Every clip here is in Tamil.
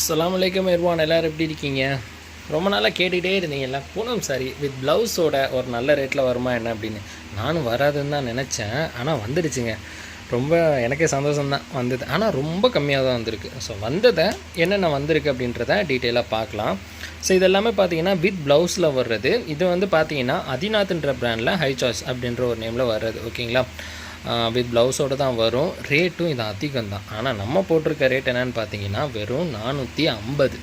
அஸ்லாம் வலைக்கம் இர்வான் எல்லோரும் எப்படி இருக்கீங்க? ரொம்ப நாளாக கேட்டுக்கிட்டே இருந்தீங்கல்ல பூனம் சாரி. வித் ப்ளவுஸோட ஒரு நல்ல ரேட்டில் வருமா என்ன அப்படின்னு. நானும் வராதுன்னு தான் நினச்சேன். ஆனால் வந்துடுச்சுங்க. ரொம்ப எனக்கே சந்தோஷம்தான் வந்தது. ஆனால் ரொம்ப கம்மியாக தான் வந்திருக்கு. ஸோ வந்ததை என்னென்ன வந்திருக்கு அப்படின்றத டீட்டெயிலாக பார்க்கலாம். ஸோ இதெல்லாமே பார்த்தீங்கன்னா வித் ப்ளவுஸில் வர்றது. இது வந்து பார்த்தீங்கன்னா அதிநாத்ன்ற ப்ராண்டில் ஹை சாய்ஸ் அப்படின்ற ஒரு நேமில் வர்றது. ஓகேங்களா வித் ப்ளவுஸோடு தான் வரும். ரேட்டும் இது அதிகம் தான் ஆனால் நம்ம போட்டிருக்க ரேட் என்னன்னு பார்த்தீங்கன்னா வெறும் நானூற்றி ஐம்பது.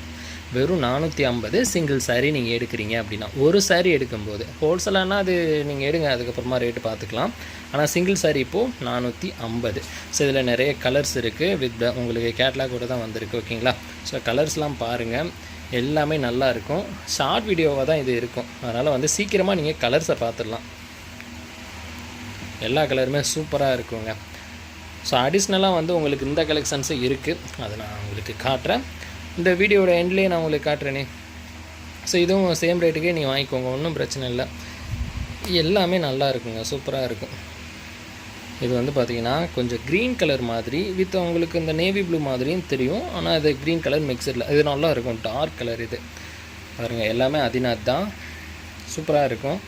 வெறும் நானூற்றி ஐம்பது சிங்கிள் சாரீ நீங்கள் எடுக்கிறீங்க அப்படின்னா ஒரு சாரீ எடுக்கும்போது ஹோல்சேலானா அது நீங்கள் எடுங்க அதுக்கப்புறமா ரேட்டு பார்த்துக்கலாம் ஆனால் சிங்கிள் சாரீ இப்போது நானூற்றி ஐம்பது. ஸோ இதில் நிறைய கலர்ஸ் இருக்குது வித் உங்களுக்கு கேட்லாகோட தான் வந்திருக்கு ஓகேங்களா ஸோ கலர்ஸ்லாம் பாருங்கள் எல்லாமே நல்லா இருக்கும். ஷார்ட் வீடியோவாக தான் இது இருக்கும். அதனால் வந்து சீக்கிரமாக நீங்கள் கலர்ஸை பார்த்துடலாம் எல்லா கலருமே சூப்பராக இருக்குங்க. ஸோ அடிஷ்னலாக வந்து உங்களுக்கு இந்த கலெக்ஷன்ஸும் இருக்குது அதை நான் உங்களுக்கு காட்டுறேன். இந்த வீடியோட எண்ட்லேயே நான் உங்களுக்கு காட்டுறேனே. ஸோ இதுவும் சேம் ரேட்டுக்கே நீங்கள் வாங்கிக்கோங்க. ஒன்றும் பிரச்சனை இல்லை. எல்லாமே நல்லா இருக்குங்க. சூப்பராக இருக்கும். இது வந்து பார்த்திங்கன்னா கொஞ்சம் க்ரீன் கலர் மாதிரி வித் உங்களுக்கு இந்த நேவி ப்ளூ மாதிரியும் தெரியும். ஆனால் இது க்ரீன் கலர் மிக்சரில் இது நல்லா இருக்கும். டார்க் கலர் இது. பாருங்கள் எல்லாமே அதினாத் தான். சூப்பராக இருக்கும்.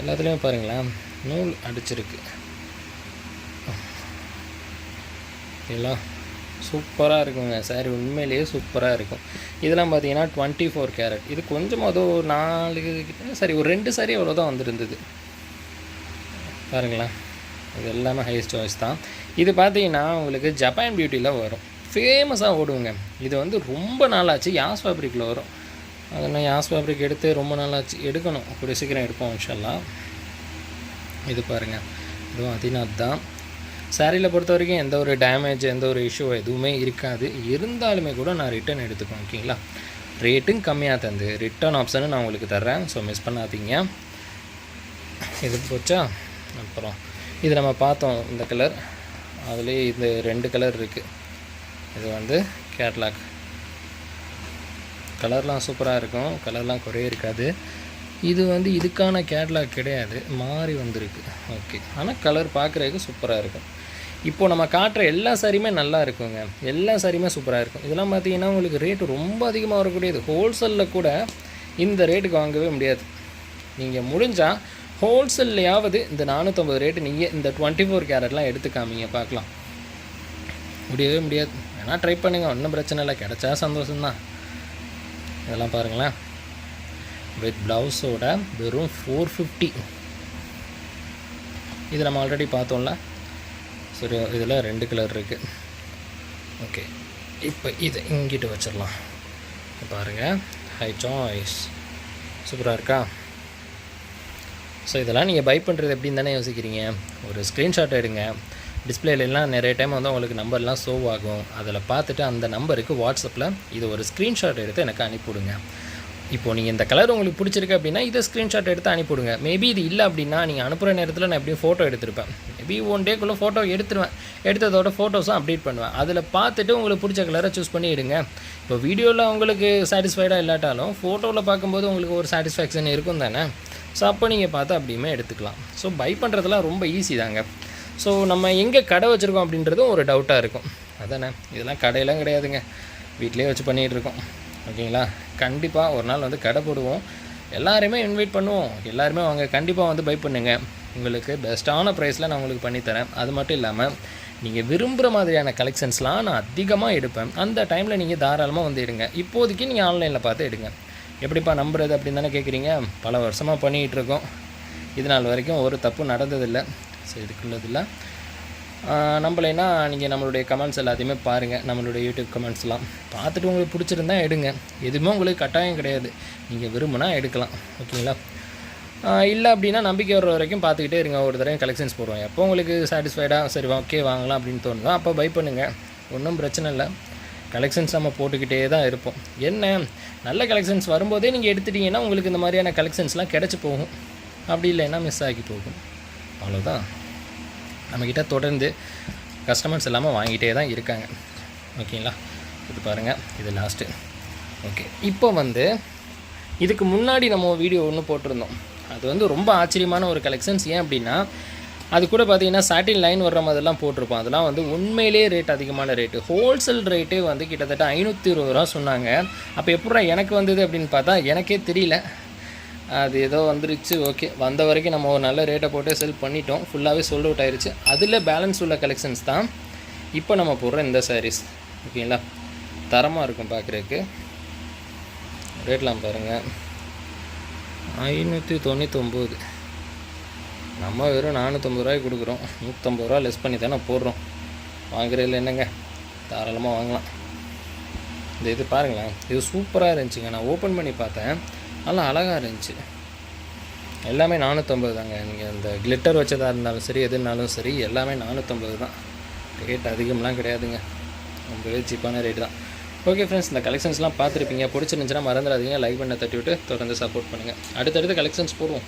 எல்லாத்துலேயும் பாருங்களேன். நூல் அடிச்சிருக்கு. எல்லாம் சூப்பராக இருக்குங்க. சாரி உண்மையிலேயே சூப்பராக இருக்கும். இதெல்லாம் பார்த்தீங்கன்னா டுவெண்ட்டி ஃபோர் கேரட் இது கொஞ்சம் அதோ ஒரு நாலு கிட்ட சரி ஒரு ரெண்டு சாரி அவ்வளோ தான் வந்திருந்தது. பாருங்களேன். இது எல்லாமே ஹையஸ்ட் சாய்ஸ் தான். இது பார்த்தீங்கன்னா உங்களுக்கு ஜப்பான் பியூட்டியில் வரும். ஃபேமஸாக ஓடுவோங்க இது வந்து ரொம்ப நாளாச்சு. யாஸ் ஃபேப்ரிக்கில் வரும். அதெல்லாம் யாஸ் ஃபேப்ரிக் எடுத்து ரொம்ப நாளாச்சு. எடுக்கணும். கூடிய சீக்கிரம் எடுப்போம் இன்ஷால்லா இது பாருங்கள் இதுவும் அதினாத் தான் சாரியில் பொறுத்த வரைக்கும் எந்த ஒரு டேமேஜ் எந்த ஒரு இஷ்யூ எதுவுமே இருக்காது. இருந்தாலுமே கூட நான் ரிட்டன் எடுத்துக்குவேன் ஓகேங்களா? ரேட்டும் கம்மியாக தந்து ரிட்டர்ன் ஆப்ஷனும் நான் உங்களுக்கு தர்றேன். ஸோ மிஸ் பண்ணாதீங்க. இது போச்சா? அப்புறம் இது நம்ம பார்த்தோம் இந்த கலர் அதுலேயே இந்த ரெண்டு கலர் இருக்குது இது வந்து கேட்லாக் கலர்லாம் சூப்பராக இருக்கும். கலர்லாம் குறைய இருக்காது. இது வந்து இதுக்கான கேட்லாக் கிடையாது. மாறி வந்திருக்கு. ஓகே ஆனால் கலர் பார்க்குறதுக்கு சூப்பராக இருக்கும். இப்போது நம்ம காட்டுற எல்லா சாரியுமே நல்லா இருக்குங்க. எல்லா சாரியுமே சூப்பராக இருக்கும். இதெல்லாம் பார்த்தீங்கன்னா உங்களுக்கு ரேட்டு ரொம்ப அதிகமாக வரக்கூடியது. ஹோல்சேலில் கூட இந்த ரேட்டுக்கு வாங்கவே முடியாது. நீங்கள் முடிஞ்சால் ஹோல்சேல்லையாவது இந்த நானூற்றம்பது ரேட்டு நீங்கள் இந்த டுவெண்ட்டி ஃபோர் கேரட்லாம் எடுத்துக்காமீங்க பார்க்கலாம். முடியவே முடியாது. வேணால் ட்ரை பண்ணுங்கள் ஒன்றும் பிரச்சனை இல்லை. கிடச்சா சந்தோஷம்தான். இதெல்லாம் பாருங்களேன். வித் ப்ளவுஸோட வெறும் ஃபோர் ஃபிஃப்டி இது நம்ம ஆல்ரெடி பார்த்தோம்ல. சரி இதில் ரெண்டு கலர் இருக்குது ஓகே இப்போ இதை இங்கிட்டு வச்சிடலாம். பாருங்கள் ஹை சாய்ஸ் சூப்பராக இருக்கா? ஸோ இதெல்லாம் நீங்கள் பை பண்ணுறது எப்படின்னு தானே யோசிக்கிறீங்க. ஒரு ஸ்க்ரீன்ஷாட் எடுங்க. டிஸ்பிளேலாம் நிறைய டைம் வந்து உங்களுக்கு நம்பர்லாம் ஷோவ் ஆகும். அதில் பார்த்துட்டு அந்த நம்பருக்கு வாட்ஸ்அப்பில் இது ஒரு ஸ்க்ரீன்ஷாட் எடுத்து எனக்கு அனுப்பிவிடுங்க. இப்போது நீங்கள் இந்த கலர் உங்களுக்கு பிடிச்சிருக்கு அப்படின்னா இதை ஸ்க்ரீன்ஷாட் எடுத்து அனுப்பிவிடுங்க. மேபி இது இல்லை அப்படின்னா நீங்கள் அனுப்புகிற நேரத்தில் நான் எப்படியும் ஃபோட்டோ எடுத்திருப்பேன். மேபி ஒன் டேக்குள்ளே ஃபோட்டோ எடுத்துருவேன். எடுத்ததோட ஃபோட்டோஸும் அப்டேட் பண்ணுவேன். அதில் பார்த்துட்டு உங்களுக்கு பிடிச்ச கலரை சூஸ் பண்ணி எடுங்க. இப்போ வீடியோவில் உங்களுக்கு சாட்டிஸ்ஃபைடாக இல்லாட்டாலும் ஃபோட்டோவில் பார்க்கும்போது உங்களுக்கு ஒரு சாட்டிஸ்ஃபேக்ஷன் இருக்கும் தானே? ஸோ அப்போ நீங்கள் பார்த்து அப்படியுமே எடுத்துக்கலாம். ஸோ பை பண்ணுறதுலாம் ரொம்ப ஈஸி தாங்க. ஸோ நம்ம எங்கே கடை வச்சுருக்கோம் அப்படின்றதும் ஒரு டவுட்டாக இருக்கும். அதானே? இதெல்லாம் கடையெல்லாம் கிடையாதுங்க. வீட்டிலே வச்சு பண்ணிகிட்டு இருக்கோம். ஓகேங்களா? கண்டிப்பாக ஒரு நாள் வந்து கடை போடுவோம். எல்லாருமே இன்வைட் பண்ணுவோம். எல்லாருமே வாங்க. கண்டிப்பாக வந்து பை பண்ணுங்கள் உங்களுக்கு பெஸ்ட்டான ப்ரைஸில் நான் உங்களுக்கு பண்ணித்தரேன் அது மட்டும் இல்லாமல் நீங்கள் விரும்புகிற மாதிரியான கலெக்ஷன்ஸ்லாம் நான் அதிகமாக எடுப்பேன். அந்த டைமில் நீங்கள் தாராளமாக வந்து எடுங்க. இப்போதைக்கு நீங்கள் ஆன்லைனில் பார்த்து எடுங்க. எப்படிப்பா நம்புறது அப்படின்னு தானே கேட்குறீங்க பல வருஷமாக பண்ணிகிட்ருக்கோம் இது நாள் வரைக்கும் ஒரு தப்பு நடந்ததில்லை. ஸோ இதுக்குள்ளதில்லை. நம்மளைனா நீங்கள் நம்மளுடைய கமெண்ட்ஸ் எல்லாத்தையுமே பாருங்கள் நம்மளுடைய யூடியூப் கமெண்ட்ஸ்லாம் பார்த்துட்டு உங்களுக்கு பிடிச்சிருந்தா எடுங்க. எதுவுமே உங்களுக்கு கட்டாயம் கிடையாது. நீங்கள் விரும்புனா எடுக்கலாம். ஓகேங்களா? இல்லை அப்படின்னா நம்பிக்கை வர வரைக்கும் பார்த்துக்கிட்டே இருங்க. ஒரு தடவை கலெக்ஷன்ஸ் போடுவோம். எப்போ உங்களுக்கு சாட்டிஸ்ஃபைடாக சரி ஓகே வாங்கலாம் அப்படின்னு தோணுதோ அப்போ பை பண்ணுங்கள் ஒன்றும் பிரச்சனை இல்லை. கலெக்ஷன்ஸ் நம்ம போட்டுக்கிட்டே தான் இருப்போம். என்ன? நல்ல கலெக்ஷன்ஸ் வரும்போதே நீங்கள் எடுத்துட்டீங்கன்னா உங்களுக்கு இந்த மாதிரியான கலெக்ஷன்ஸ்லாம் கிடச்சி போகும். அப்படி இல்லைன்னா மிஸ் ஆகி போகும். அவ்வளோதான் நம்மக்கிட்ட தொடர்ந்து கஸ்டமர்ஸ் இல்லாமல் வாங்கிட்டே தான் இருக்காங்க. ஓகேங்களா? இது பாருங்கள் இது லாஸ்ட்டு ஓகே இப்போ வந்து இதுக்கு முன்னாடி நம்ம வீடியோ ஒன்று போட்டிருந்தோம். அது வந்து ரொம்ப ஆச்சரியமான ஒரு கலெக்ஷன்ஸ் ஏன் அப்படின்னா அது கூட பார்த்தீங்கன்னா சாட்டின் லைன் வர்ற மாதிரிலாம் போட்டிருப்போம். அதெல்லாம் வந்து உண்மையிலேயே ரேட் அதிகமான ரேட்டு ஹோல்சேல் ரேட்டே வந்து கிட்டத்தட்ட ஐநூற்றி இருபது ரூபா சொன்னாங்க. அப்போ எப்படா எனக்கு வந்தது அப்படின்னு பார்த்தா எனக்கே தெரியல. அது ஏதோ வந்துருச்சு ஓகே வந்த வரைக்கும் நம்ம ஒரு நல்ல ரேட்டை போட்டு செல் பண்ணிட்டோம். ஃபுல்லாகவே சோல்ட் அவுட் ஆயிடுச்சு அதில் பேலன்ஸ் உள்ள கலெக்ஷன்ஸ் தான் இப்போ நம்ம போடுற இந்த சாரீஸ் ஓகேங்களா தரமாக இருக்கும் பார்க்குறதுக்கு ரேட்லாம் பாருங்கள் ஐநூற்றி தொண்ணூத்தொம்பது. நம்ம வெறும் நானூற்றம்பது ரூபாய்க்கு கொடுக்குறோம். நூற்றம்பது ரூபா லெஸ் பண்ணி தானே போடுறோம். வாங்குறதில்ல என்னங்க? தாராளமாக வாங்கலாம். இந்த இது பாருங்களேன். இது சூப்பராக இருந்துச்சுங்க. நான் ஓப்பன் பண்ணி பார்த்தேன். நல்லா அழகாக இருந்துச்சு. எல்லாமே நானூற்றம்பது தாங்க. நீங்கள் இந்த கிளிட்டர் வச்சதாக இருந்தாலும் சரி எதுனாலும் சரி எல்லாமே நானூற்றம்பது தான். ரேட் அதிகம்லாம் கிடையாதுங்க. ரொம்பவே சீப்பான ரேட் தான். ஓகே ஃப்ரெண்ட்ஸ் இந்த கலெக்ஷன்ஸ்லாம் பார்த்துருப்பீங்க. பிடிச்சிருந்துச்சுன்னா மறந்துடாதீங்க. லைக் பண்ண தட்டி விட்டு தொடர்ந்து சப்போர்ட் பண்ணுங்கள் அடுத்தடுத்து கலெக்ஷன்ஸ் போடுவோம்.